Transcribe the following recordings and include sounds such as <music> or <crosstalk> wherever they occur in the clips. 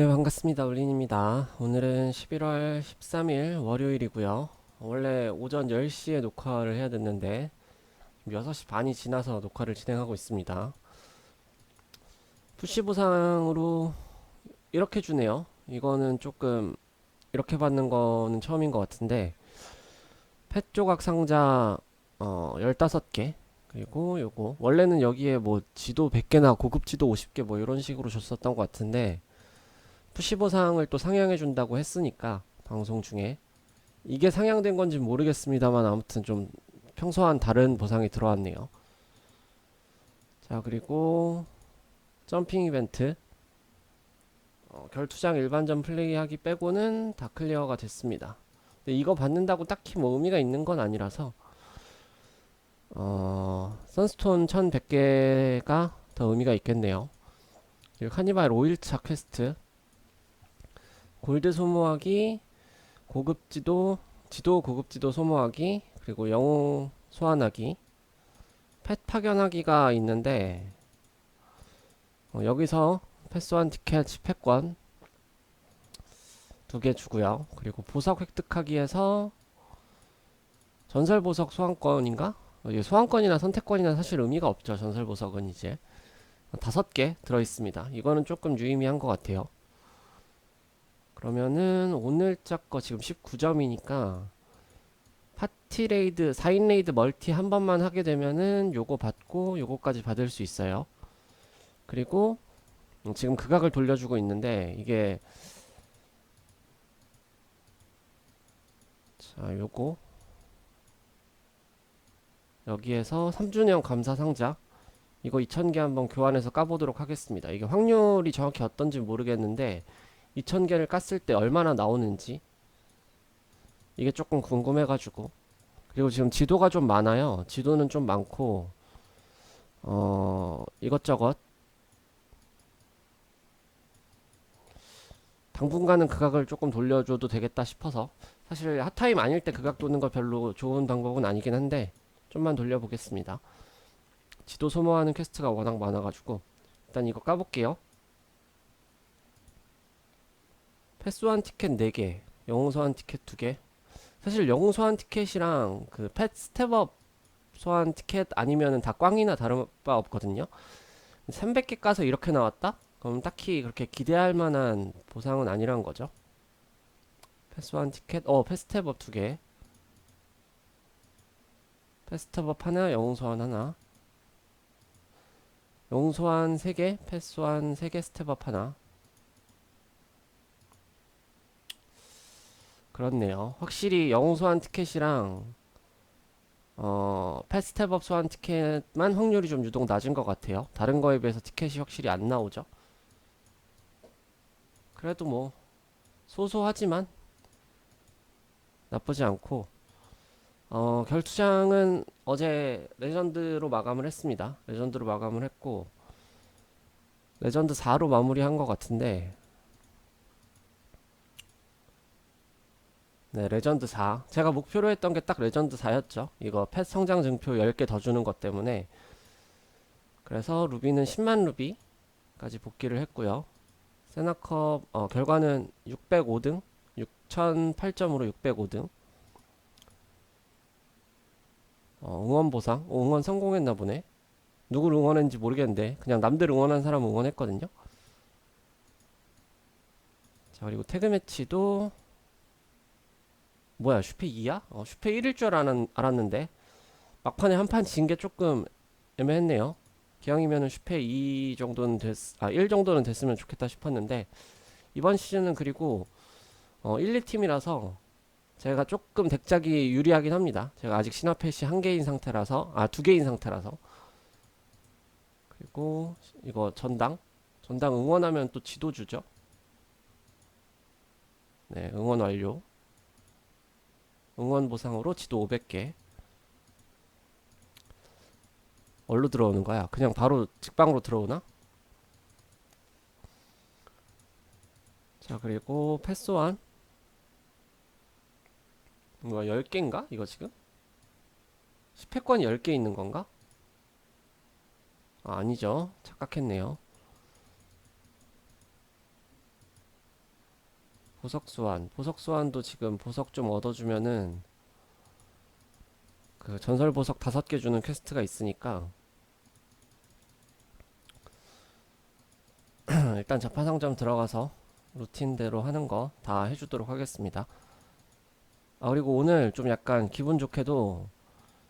네, 반갑습니다. 올린입니다. 오늘은 11월 13일 월요일이고요. 원래 오전 10시에 녹화를 해야 됐는데 지금 6시 반이 지나서 녹화를 진행하고 있습니다. 푸시 보상으로 이렇게 주네요. 이거는 조금 이렇게 받는 거는 처음인 것 같은데 펫 조각 상자 어, 15개 그리고 요거 원래는 여기에 뭐 지도 100개나 고급 지도 50개 뭐 이런 식으로 줬었던 것 같은데 푸시 보상을 또 상향해 준다고 했으니까 방송 중에 이게 상향된 건지 모르겠습니다만 아무튼 좀 평소와는 다른 보상이 들어왔네요. 자 그리고 점핑 이벤트 어, 결투장 일반전 플레이하기 빼고는 다 클리어가 됐습니다. 근데 이거 받는다고 딱히 뭐 의미가 있는 건 아니라서 어, 선스톤 1100개가 더 의미가 있겠네요. 그리고 카니발 5일차 퀘스트 골드 소모하기, 고급 지도, 지도 고급 지도 소모하기, 그리고 영웅 소환하기, 펫 파견하기가 있는데 어, 여기서 패스원 티켓 10회권 두 개 주고요. 그리고 보석 획득하기에서 전설 보석 소환권인가? 어, 소환권이나 선택권이나 사실 의미가 없죠. 전설 보석은 이제 다섯 개 들어 있습니다. 이거는 조금 유의미한 것 같아요. 그러면은 오늘자 거 지금 19점이니까 파티 레이드, 4인 레이드 멀티 한 번만 하게 되면은 요거 받고 요거까지 받을 수 있어요. 그리고 음, 지금 극악을 돌려주고 있는데 이게 자 요거 여기에서 3주년 감사 상자 이거 2000개 한번 교환해서 까보도록 하겠습니다. 이게 확률이 정확히 어떤지 모르겠는데 2000개를 깠을 때 얼마나 나오는지 이게 조금 궁금해가지고. 그리고 지금 지도가 좀 많아요. 지도는 좀 많고 어 이것저것. 당분간은 극악을 조금 돌려줘도 되겠다 싶어서. 사실 핫타임 아닐 때 극악 도는 거 별로 좋은 방법은 아니긴 한데 좀만 돌려보겠습니다. 지도 소모하는 퀘스트가 워낙 많아가지고 일단 이거 까볼게요 패스한 티켓 4개, 영웅 소환 티켓 2개. 사실 영웅 소환 티켓이랑 그펫 스텝업 소환 티켓 아니면은 다 꽝이나 다른 바 없거든요. 300개 까서 이렇게 나왔다? 그럼 딱히 그렇게 기대할 만한 보상은 아니란 거죠. 패스한 티켓, 어, 패스텝업 2개. 패스텝업 하나, 영웅 소환 하나. 영웅 소환 3개, 패스 소환 3개, 스텝업 하나. 그렇네요. 확실히 영웅 소환 티켓이랑 어, 패스텝업 소환 티켓만 확률이 좀 유독 낮은 것 같아요. 다른 거에 비해서 티켓이 확실히 안 나오죠. 그래도 뭐 소소하지만 나쁘지 않고 어, 결투장은 어제 레전드로 마감을 했습니다. 레전드로 마감을 했고 레전드 4로 마무리한 것 같은데 네, 레전드 4. 제가 목표로 했던 게 딱 레전드 4였죠. 이거 펫 성장 증표 10개 더 주는 것 때문에. 그래서 루비는 10만 루비까지 복귀를 했고요. 세나컵 어, 결과는 605등, 6008점으로 605등. 어, 응원 보상, 어, 응원 성공했나 보네. 누구를 응원했는지 모르겠는데 그냥 남들 응원한 사람 응원했거든요. 자 그리고 태그 매치도 뭐야 슈페 2야? 어, 슈페 1일 줄 알았, 알았는데 막판에 한 판 진 게 조금 애매했네요. 기왕이면은 슈페 2 정도는 됐, 아, 1 정도는 됐으면 좋겠다 싶었는데 이번 시즌은 그리고 어, 1, 2팀이라서 제가 조금 덱작이 유리하긴 합니다. 제가 아직 신화펫이 한 개인 상태라서 아, 두 개인 상태라서 그리고 이거 전당 전당 응원하면 또 지도 주죠. 네, 응원 완료. 응원 보상으로 지도 500개. 얼로 들어오는 거야? 그냥 바로 직방으로 들어오나? 자, 그리고 패스완. 뭐야, 10개인가? 이거 지금? 10회권이 10개 있는 건가? 아, 아니죠. 착각했네요. 보석 소환. 보석 소환도 지금 보석 좀 얻어주면은 그 전설 보석 다섯 개 주는 퀘스트가 있으니까 <clears throat> 일단 자파상점 들어가서 루틴대로 하는 거 다 해주도록 하겠습니다. 아 그리고 오늘 좀 약간 기분 좋게도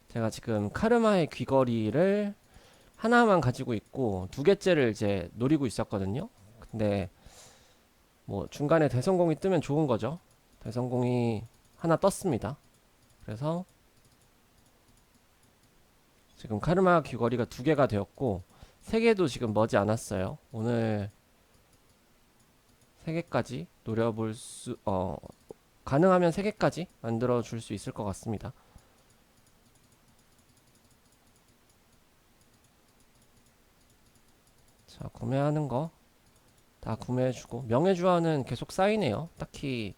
제가 지금 카르마의 귀걸이를 하나만 가지고 있고 두 개째를 이제 노리고 있었거든요. 근데 뭐 중간에 대성공이 뜨면 좋은 거죠. 대성공이 하나 떴습니다. 그래서 지금 카르마 귀걸이가 두 개가 되었고 세 개도 지금 머지 않았어요. 오늘 세 개까지 노려볼 수, 어, 가능하면 세 개까지 만들어 줄 수 있을 것 같습니다. 자, 구매하는 거 다 구매해주고 명예주화는 계속 쌓이네요. 딱히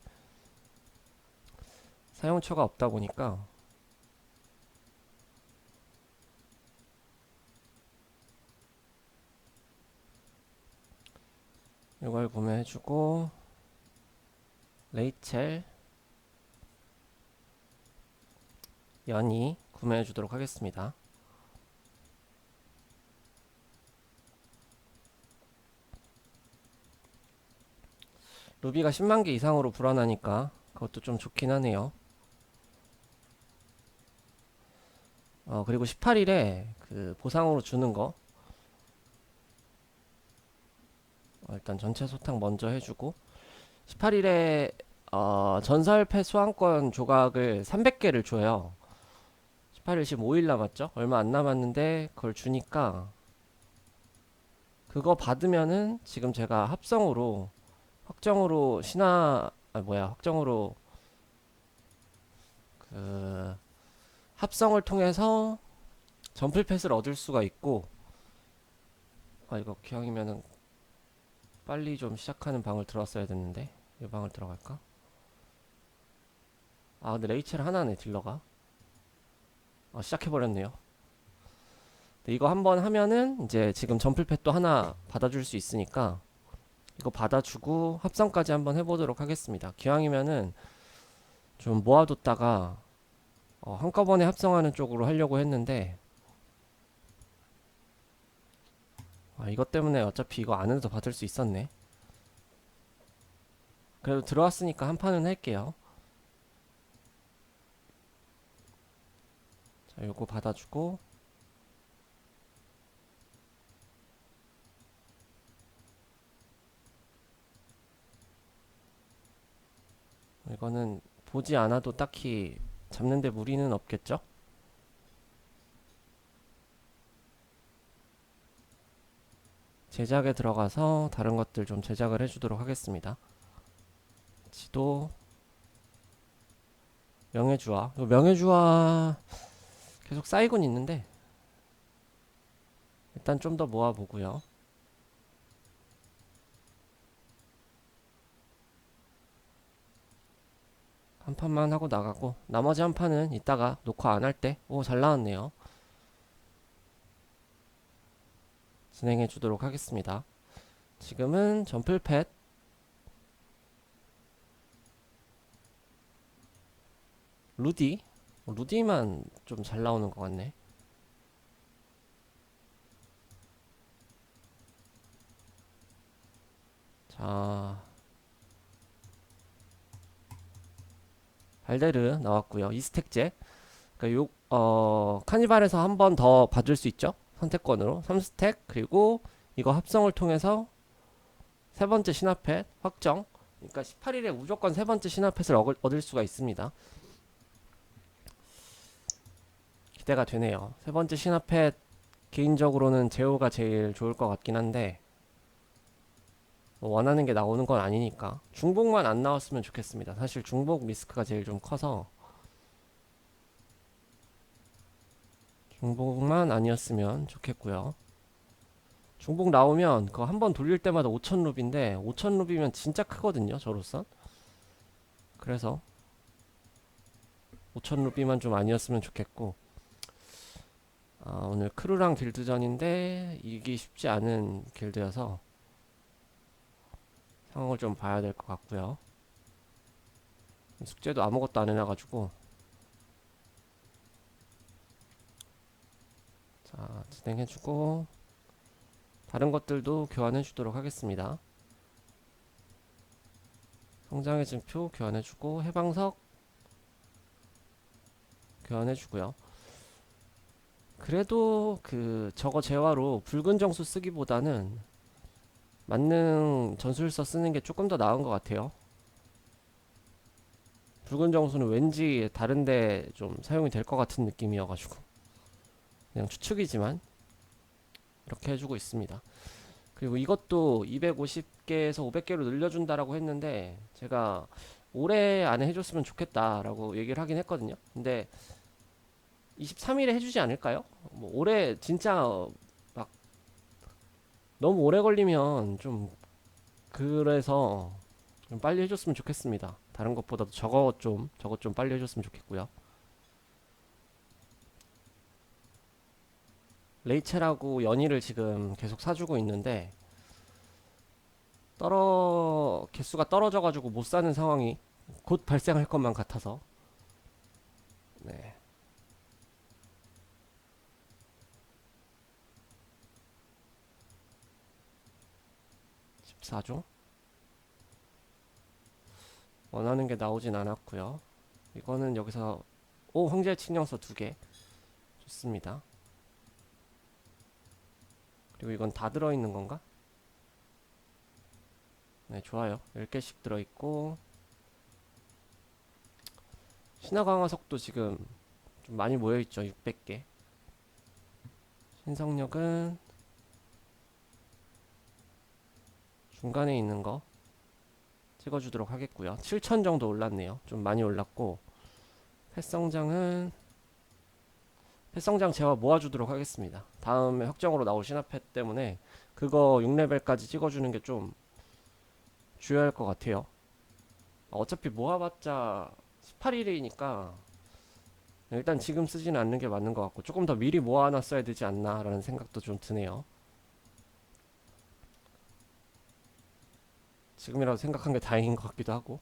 사용처가 없다 보니까 이걸 구매해주고 레이첼 연이 구매해주도록 하겠습니다. 루비가 10만 개 이상으로 불어나니까 그것도 좀 좋긴 하네요. 어, 그리고 18일에 그 보상으로 주는 거 어, 일단 전체 소탕 먼저 해주고 18일에 어, 전설패 소환권 조각을 300개를 줘요. 18일 지금 5일 남았죠? 얼마 안 남았는데 그걸 주니까 그거 받으면은 지금 제가 합성으로 확정으로 신화 아 뭐야 확정으로 그 합성을 통해서 점플 패스를 얻을 수가 있고 아 이거 기왕이면은 빨리 좀 시작하는 방을 들어왔어야 됐는데 이 방을 들어갈까? 아 근데 레이첼 하나네 딜러가 아 시작해버렸네요 이거 한번 하면은 이제 지금 점플패 또 하나 받아줄 수 있으니까 이거 받아주고 합성까지 한번 해보도록 하겠습니다 기왕이면은 좀 모아뒀다가 어, 한꺼번에 합성하는 쪽으로 하려고 했는데 아, 이것 때문에 어차피 이거 안에서 받을 수 있었네. 그래도 들어왔으니까 한 판은 할게요. 자, 요거 받아주고 이거는 보지 않아도 딱히 잡는데 무리는 없겠죠? 제작에 들어가서 다른 것들 좀 제작을 해주도록 하겠습니다. 지도 명예주화 명예주화 계속 쌓이곤 있는데 일단 좀 더 모아보고요. 한 판만 하고 나가고 나머지 한 판은 이따가 녹화 안 할 때 오 잘 나왔네요. 진행해 주도록 하겠습니다. 지금은 점플팻 루디 어, 루디만 좀 잘 나오는 것 같네. 자 발데르 나왔고요. 이스택제. 그러니까 요, 어, 카니발에서 한 번더 받을 수 있죠. 선택권으로. 3스택 그리고 이거 합성을 통해서 세 번째 신화펫 확정. 그러니까 18일에 무조건 세 번째 신화펫을 얻을, 수가 있습니다. 기대가 되네요. 세 번째 신화펫 개인적으로는 제호가 제일 좋을 것 같긴 한데 뭐 원하는 게 나오는 건 아니니까 중복만 안 나왔으면 좋겠습니다 사실 중복 리스크가 제일 좀 커서 중복만 아니었으면 좋겠고요. 중복 나오면 그거 한 번 돌릴 때마다 5천 루비인데 5천 루비면 진짜 크거든요. 저로선. 그래서 5천 루비만 좀 아니었으면 좋겠고 아, 오늘 크루랑 길드전인데 이기 쉽지 않은 길드여서 상황을 좀 봐야 될 것 같고요. 숙제도 아무것도 안 해놔가지고 자 진행해주고 다른 것들도 교환해주도록 하겠습니다. 성장의 진표 교환해주고 해방석 교환해주고요. 그래도 그 저거 재화로 붉은 정수 쓰기보다는 만능 전술서 쓰는 게 조금 더 나은 것 같아요. 붉은 정수는 왠지 다른데 좀 사용이 될 것 같은 느낌이어가지고 그냥 추측이지만 이렇게 해주고 있습니다. 그리고 이것도 250개에서 500개로 늘려준다라고 했는데 제가 올해 안에 해줬으면 좋겠다라고 얘기를 하긴 했거든요. 근데 23일에 해주지 않을까요? 뭐 올해 진짜 막 너무 오래 걸리면 좀 그래서 좀 빨리 해줬으면 좋겠습니다. 다른 것보다도 저거 좀 저것 좀 빨리 해줬으면 좋겠고요. 레이첼하고 연희를 지금 계속 사주고 있는데 떨어 개수가 떨어져가지고 못 사는 상황이 곧 발생할 것만 같아서 네. (14조) 원하는 게 나오진 않았고요 이거는 여기서 오 황제 친령서 두 개 좋습니다 그리고 이건 다 들어있는 건가? 네, 좋아요. 10개씩 들어있고 신화 강화석도 지금 좀 많이 모여있죠. 600개. 신성력은 중간에 있는 거 찍어주도록 하겠고요. 7천 정도 올랐네요. 좀 많이 올랐고 펫성장은 펫성장 제가 모아주도록 하겠습니다. 다음에 확정으로 나올 신화펫 때문에 그거 6레벨까지 찍어주는 게좀 주요할 것 같아요. 어차피 모아봤자 18일이니까 일단 지금 쓰지는 않는 게 맞는 것 같고 조금 더 미리 모아놨어야 되지 않나라는 생각도 좀 드네요. 지금이라도 생각한 게 다행인 것 같기도 하고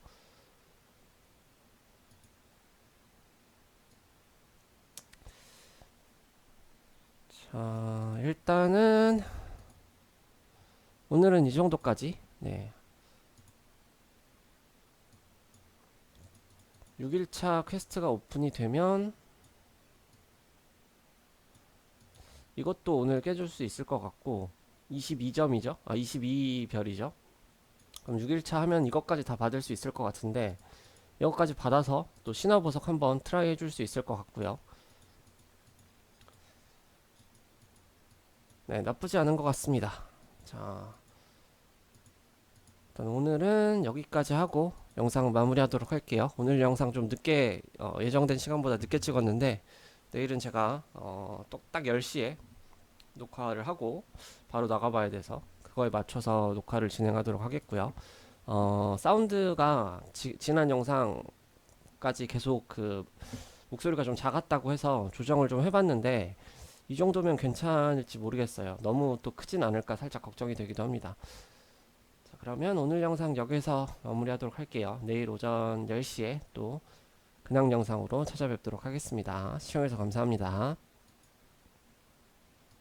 자, 일단은 오늘은 이 정도까지. 네. 6일차 퀘스트가 오픈이 되면 이것도 오늘 깨줄 수 있을 것 같고 22점이죠? 아 22별이죠? 그럼 6일차 하면 이것까지 다 받을 수 있을 것 같은데 이것까지 받아서 또 신화보석 한번 트라이 해줄 수 있을 것 같고요 네, 나쁘지 않은 것 같습니다. 자, 일단 오늘은 여기까지 하고 영상 마무리하도록 할게요. 오늘 영상 좀 늦게 어, 예정된 시간보다 늦게 찍었는데 내일은 제가 어, 똑딱 10시에 녹화를 하고 바로 나가봐야 돼서 그거에 맞춰서 녹화를 진행하도록 하겠고요. 어, 사운드가 지, 지난 영상까지 계속 그 목소리가 좀 작았다고 해서 조정을 좀 해봤는데 이 정도면 괜찮을지 모르겠어요. 너무 또 크진 않을까 살짝 걱정이 되기도 합니다. 자, 그러면 오늘 영상 여기서 마무리하도록 할게요. 내일 오전 10시에 또 근황 영상으로 찾아뵙도록 하겠습니다. 시청해주셔서 감사합니다.